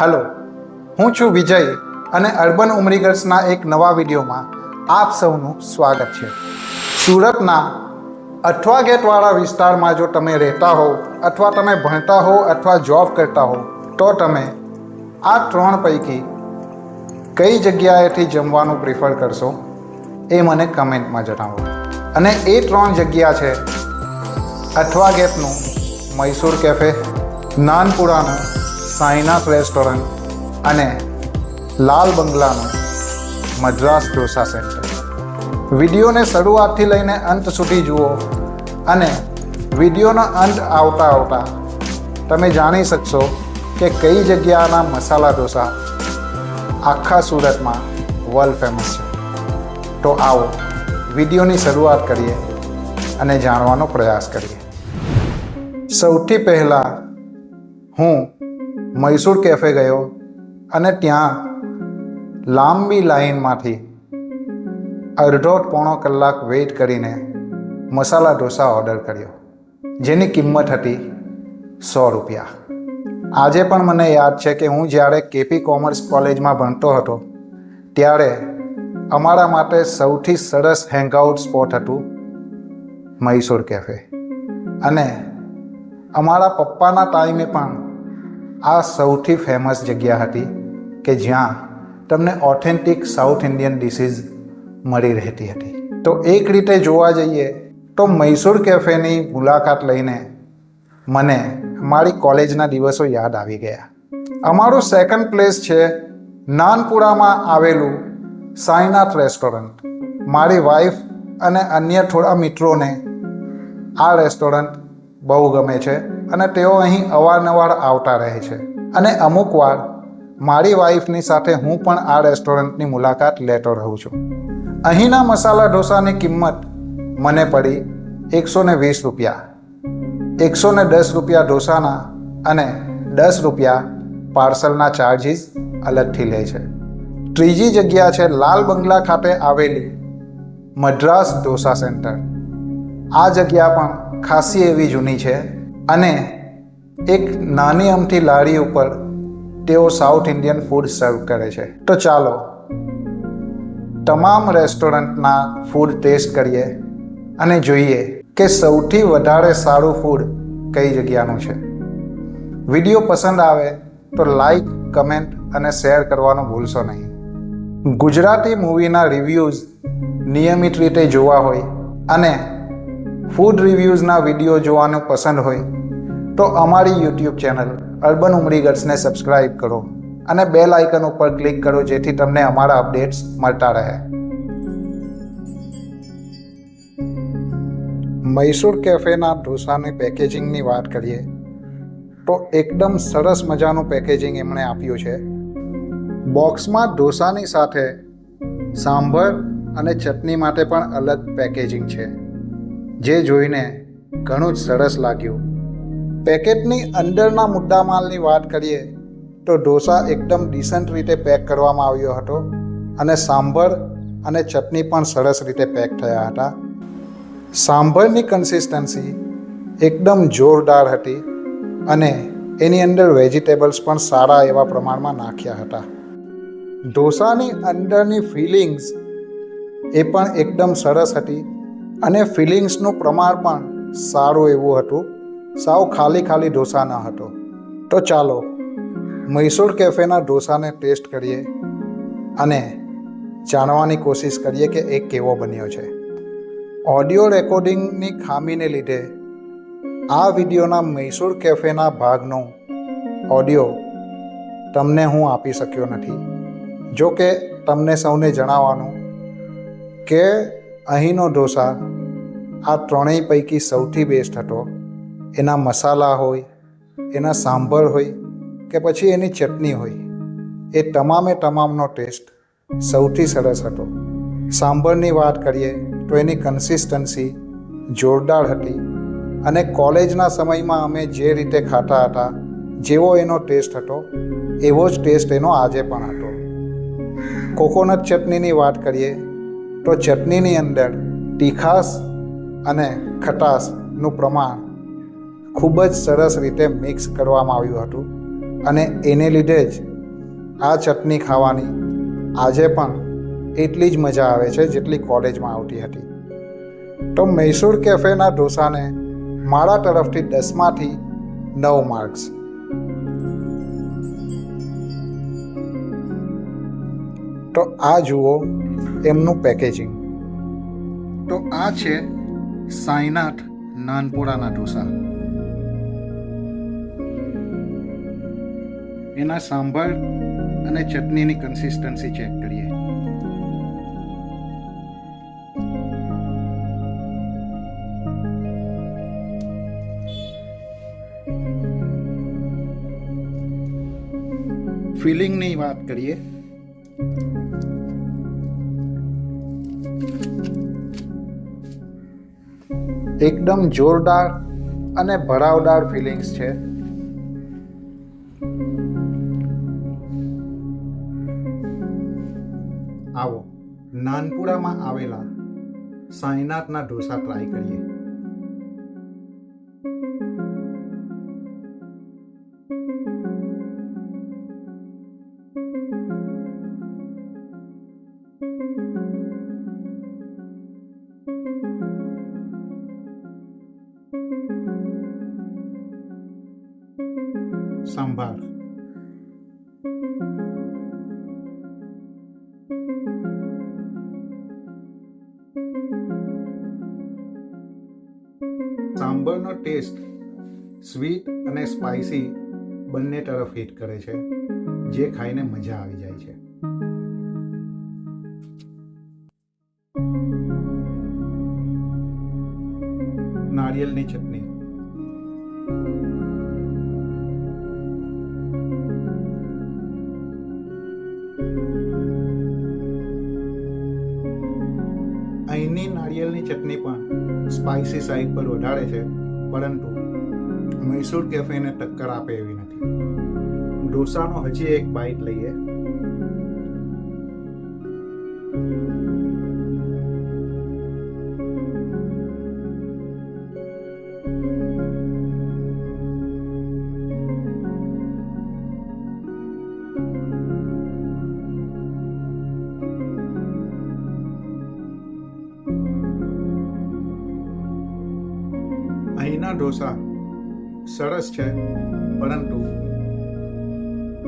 Hello, હું છું વિજય અને અર્બન ઉમરીગર્સના એક નવા વિડીયોમાં આપ સૌનું સ્વાગત છે. સુરતના અઠવા ગેટવાળા વિસ્તારમાં જો તમે રહેતા હો અથવા તમે ભણતા હો અથવા જોબ કરતા હો, તો તમે આ ત્રણ પૈકી કઈ જગ્યાએથી જમવાનું પ્રિફર કરશો એ મને કમેન્ટમાં જણાવો. અને એ ત્રણ જગ્યા છે અઠવા ગેટનું મૈસૂર કેફે નાનપુરાનું સાઈનાથ રેસ્ટોરન્ટ અને લાલ બંગલાનું મદ્રાસ ઢોસા સેન્ટર. વિડીયોને શરૂઆતથી લઈને અંત સુધી જુઓ અને વિડીયોનો અંત આવતા આવતા તમે જાણી શકશો કે કઈ જગ્યાના મસાલા ઢોસા આખા સુરતમાં વર્લ્ડ ફેમસ છે. તો આવો વિડીયોની શરૂઆત કરીએ અને જાણવાનો પ્રયાસ કરીએ. સૌથી પહેલાં હું મૈસૂર કેફે ગયો અને ત્યાં લાંબી લાઈનમાંથી અડધો પોણો કલાક વેઇટ કરીને મસાલા ઢોસા ઓર્ડર કર્યો, જેની કિંમત હતી સો રૂપિયા. આજે પણ મને યાદ છે કે હું જ્યારે કેપી કોમર્સ કોલેજમાં ભણતો હતો, ત્યારે અમારા માટે સૌથી સરસ હેંગઆઉટ સ્પોટ હતું મૈસૂર કેફે અને અમારા પપ્પાના ટાઈમે પણ આ સૌથી ફેમસ જગ્યા હતી કે જ્યાં તમને ઓથેન્ટિક સાઉથ ઇન્ડિયન ડિશીઝ મળી રહેતી હતી. તો એક રીતે જોવા જઈએ તો મૈસૂર કેફેની મુલાકાત લઈને મને મારી કોલેજના દિવસો યાદ આવી ગયા. અમારું સેકન્ડ પ્લેસ છે નાનપુરામાં આવેલું સાંઈનાથ રેસ્ટોરન્ટ મારી વાઈફ અને અન્ય થોડા મિત્રોને આ રેસ્ટોરન્ટ બહુ ગમે છે અને તેઓ અહીં અવારનવાર આવતા રહે છે. અને અમુક વાર મારી વાઈફની સાથે હું પણ આ રેસ્ટોરન્ટની મુલાકાત લેતો રહું છું. અહીંના મસાલા ઢોસાની કિંમત મને પડી એકસો ને વીસ રૂપિયા. એકસો ને દસ રૂપિયા ઢોસાના અને દસ રૂપિયા પાર્સલના ચાર્જીસ અલગથી લે છે. ત્રીજી જગ્યા છે લાલ બંગલા ખાતે આવેલી મદ્રાસ ઢોસા સેન્ટર. આ જગ્યા પણ ખાસી એવી જૂની છે અને એક નાની અમથી લારી ઉપર તેઓ સાઉથ ઇન્ડિયન ફૂડ સર્વ કરે છે. તો ચાલો, તમામ રેસ્ટોરન્ટના ફૂડ ટેસ્ટ કરીએ અને જોઈએ કે સૌથી વધારે સારું ફૂડ કઈ જગ્યાનું છે. વીડિયો પસંદ આવે તો લાઈક કમેન્ટ અને શેર કરવાનું ભૂલશો નહીં. ગુજરાતી મૂવીના રિવ્યૂઝ નિયમિત રીતે જોવા હોય અને ફૂડ રિવ્યૂઝના વીડિયો જોવાનું પસંદ હોય, તો અમારી યુટ્યુબ ચેનલ અર્બન ઉમરીગર્સને સબસ્ક્રાઇબ કરો અને બેલ આઇકન ઉપર ક્લિક કરો, જેથી તમને અમારા અપડેટ્સ મળતા રહે. મૈસૂર કેફેના ઢોસાની પેકેજિંગની વાત કરીએ, તો એકદમ સરસ મજાનું પેકેજિંગ એમણે આપ્યું છે. બોક્સમાં ઢોસાની સાથે સાંભર અને ચટણી માટે પણ અલગ પેકેજિંગ છે. જે જોઈને ઘણું જ સરસ લાગ્યું. પેકેટની અંદરના મુદ્દામાલની વાત કરીએ, તો ઢોસા એકદમ ડિસન્ટ રીતે પેક કરવામાં આવ્યો હતો અને સાંભર અને ચટણી પણ સરસ રીતે પેક થયા હતા. સાંભરની કન્સિસ્ટન્સી એકદમ જોરદાર હતી અને એની અંદર વેજીટેબલ્સ પણ સારા એવા પ્રમાણમાં નાખ્યા હતા. ઢોસાની અંદરની ફિલિંગ્સ એ પણ એકદમ સરસ હતી અને ફિલિંગ્સનું પ્રમાણ પણ સારું એવું હતું. સાવ ખાલી ખાલી ઢોસા ન હતો. તો ચાલો, મૈસૂર કેફેના ઢોસાને ટેસ્ટ કરીએ અને જાણવાની કોશિશ કરીએ કે એ કેવો બન્યો છે. ઓડિયો રેકોર્ડિંગની ખામીને લીધે આ વિડીયોના મૈસૂર કેફેના ભાગનો ઓડિયો તમને હું આપી શક્યો નથી. જો કે તમને સૌને જણાવવાનું કે અહીંનો ઢોસા આ ત્રણેય પૈકી સૌથી બેસ્ટ હતો. એના મસાલા હોય, એના સાંભર હોય કે પછી એની ચટણી હોય, એ તમામે તમામનો ટેસ્ટ સૌથી સરસ હતો. સાંભરની વાત કરીએ તો એની કન્સિસ્ટન્સી જોરદાર હતી અને કોલેજના સમયમાં અમે જે રીતે ખાતા હતા, જેવો એનો ટેસ્ટ હતો, એવો જ ટેસ્ટ એનો આજે પણ હતો. કોકોનટ ચટણીની વાત કરીએ તો ચટણીની અંદર તીખાસ અને ખટાશનું પ્રમાણ ખૂબ જ સરસ રીતે મિક્સ કરવામાં આવ્યું હતું. અને એને લીધે જ આ ચટણી ખાવાની આજે પણ એટલી જ મજા આવે છે જેટલી કોલેજમાં આવતી હતી. તો મૈસૂર કેફેના ઢોસાને મારા તરફથી દસમાંથી નવ માર્ક્સ તો આ જુઓ, એમનું પેકેજિંગ તો આ છે સાઈનાથ નાનપુરાના ઢોસા. એના સાંભળ અને ચટણીની કન્સિસ્ટન્સી ચેક કરીએ. ફિલિંગની વાત કરીએ. એકદમ જોરદાર અને ભરાવદાર ફિલિંગ્સ છે. આવો નાનપુરામાં આવેલા સાંઈનાથના ઢોસા ટ્રાય કરીએ. સંભાર સાંભળનો ટેસ્ટ સ્વીટ અને સ્પાઇસી બંને તરફ હિટ કરે છે, જે ખાઈને મજા આવી જાય છે. નારિયેલની ચટણી. અહીંની નારિયેળની ચટણી પણ સ્પાઇસી સાઈડ પર વધારે છે, પરંતુ મૈસૂર કેફેને ટક્કર આપે એવી નથી. ઢોસાનો હજી એક બાઇટ લઈએ. ઢોસા સરસ છે, પરંતુ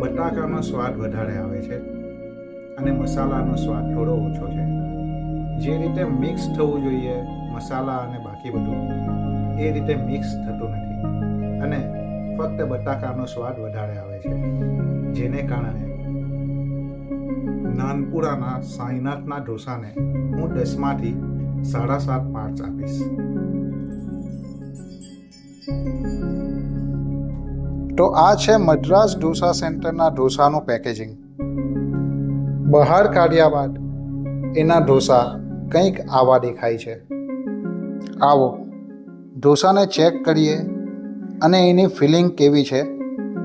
બટાકાનો સ્વાદ વધારે આવે છે અને મસાલાનો સ્વાદ થોડો ઓછો છે. જે રીતે મિક્સ થવું જોઈએ, મસાલા અને બાકી બધું, એ રીતે મિક્સ થતું નથી અને ફક્ત બટાકાનો સ્વાદ વધારે આવે છે. જેને કારણે નાનપુરાના સાંઈનાથના ઢોસાને હું દસમાંથી સાડા સાત માર્ચ આપીશ. તો આ છે મદ્રાસ ઢોસા સેન્ટરના ઢોસાનું પેકેજિંગ બહાર કાઢ્યા બાદ એના ઢોસા કંઈક આવા દેખાય છે. આવો, ઢોસાને ચેક કરીએ અને એની ફિલિંગ કેવી છે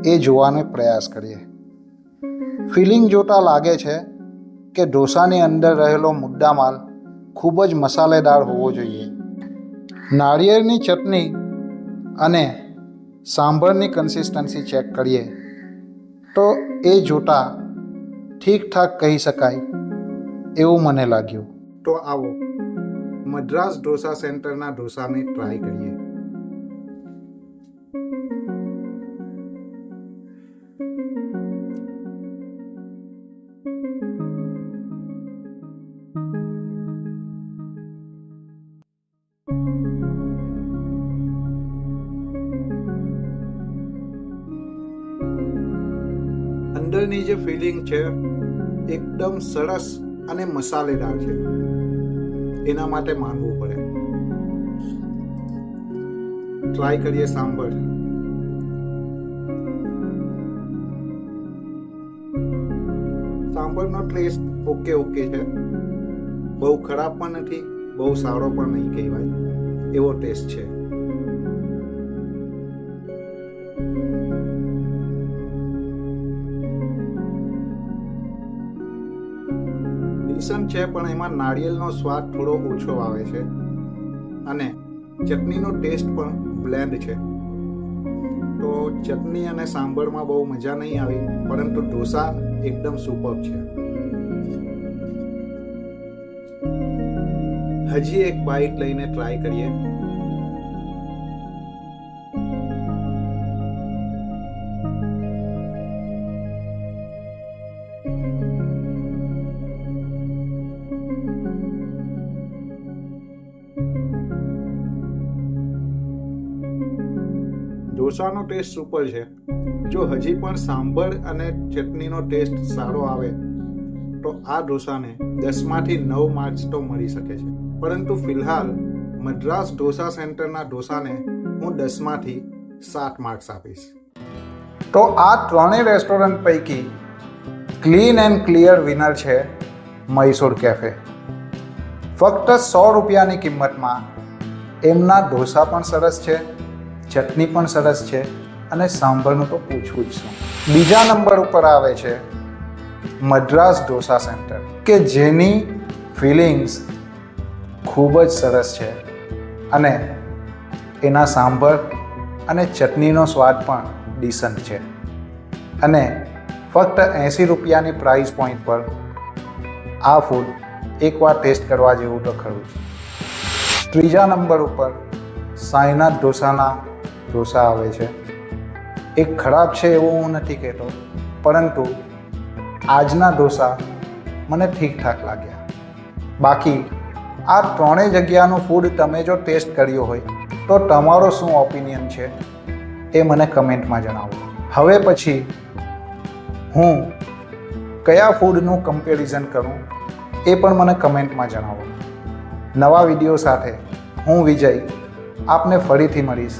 એ જોવાનો પ્રયાસ કરીએ. ફિલિંગ જોતાં લાગે છે કે ઢોસાની અંદર રહેલો મુદ્દામાલ ખૂબ જ મસાલેદાર હોવો જોઈએ. નાળિયેરની ચટણી અને સાંભળની કન્સિસ્ટન્સી ચેક કરીએ, તો એ જોતા ઠીકઠાક કહી શકાય એવું મને લાગ્યું. તો આવો, મદ્રાસ ઢોસા સેન્ટરના ઢોસાને ટ્રાય કરીએ. જે ફિલિંગ છે, એકદમ સરસ અને મસાલેદાર છે. એના માટે માનવું પડે. ટ્રાય કરીએ સાંભળ. સાંભળનો ટેસ્ટ ઓકે ઓકે છે. બહુ ખરાબ પણ નથી, બહુ સારો પણ નહીં કહેવાય. એવો ટેસ્ટ છે. ડીસન્ટ છે, પણ એમાં નાળિયેરનો સ્વાદ થોડો ઓછો આવે છે. અને ચટણીનો ટેસ્ટ પણ બ્લેન્ડ છે. તો ચટણી અને સાંભળમાં બહુ મજા નહીં આવી, પરંતુ ઢોસા એકદમ સુપર છે. હજી એક બાઇટ લઈને ટ્રાય કરીએ. ઢોસાનો ટેસ્ટ સુપર છે. જો હજી પણ સાંભળ અને ચટણીનો ટેસ્ટ સારો આવે, તો આ ઢોસાને દસમાંથી નવ માર્ક્સ તો મળી શકે છે. પરંતુ ફિલહાલ, મદ્રાસ ઢોસા સેન્ટરના ઢોસાને હું દસમાંથી સાત માર્ક્સ આપીશ. તો આ ત્રણેય રેસ્ટોરન્ટ પૈકી ક્લીન એન્ડ ક્લિયર વિનર છે મૈસૂર કેફે ફક્ત સો રૂપિયાની કિંમતમાં એમના ઢોસા પણ સરસ છે. ચટણી પણ સરસ છે અને સાંભળનું તો પૂછવું જ શું. બીજા નંબર ઉપર આવે છે મદ્રાસ ઢોસા સેન્ટર, કે જેની ફિલિંગ્સ ખૂબ જ સરસ છે અને એના સાંભળ અને ચટણીનો સ્વાદ પણ ડિસન્ટ છે. અને ફક્ત એંસી રૂપિયાની પ્રાઇસ પોઈન્ટ પર આ ફૂડ એકવાર ટેસ્ટ કરવા જેવું તો ખરું છે ત્રીજા નંબર ઉપર સાંઈનાથ ઢોસાના ઢોસા આવે છે. એ ખરાબ છે એવું હું નથી કહેતો, પરંતુ આજના ઢોસા મને ઠીકઠાક લાગ્યા. બાકી આ ત્રણેય જગ્યાનું ફૂડ તમે જો ટેસ્ટ કર્યો હોય, તો તમારો શું ઓપિનિયન છે એ મને કમેન્ટમાં જણાવો. હવે પછી હું કયા ફૂડનું કમ્પેરિઝન કરું એ પણ મને કમેન્ટમાં જણાવો. નવા વીડિયો સાથે હું વિજય આપને ફરીથી મળીશ.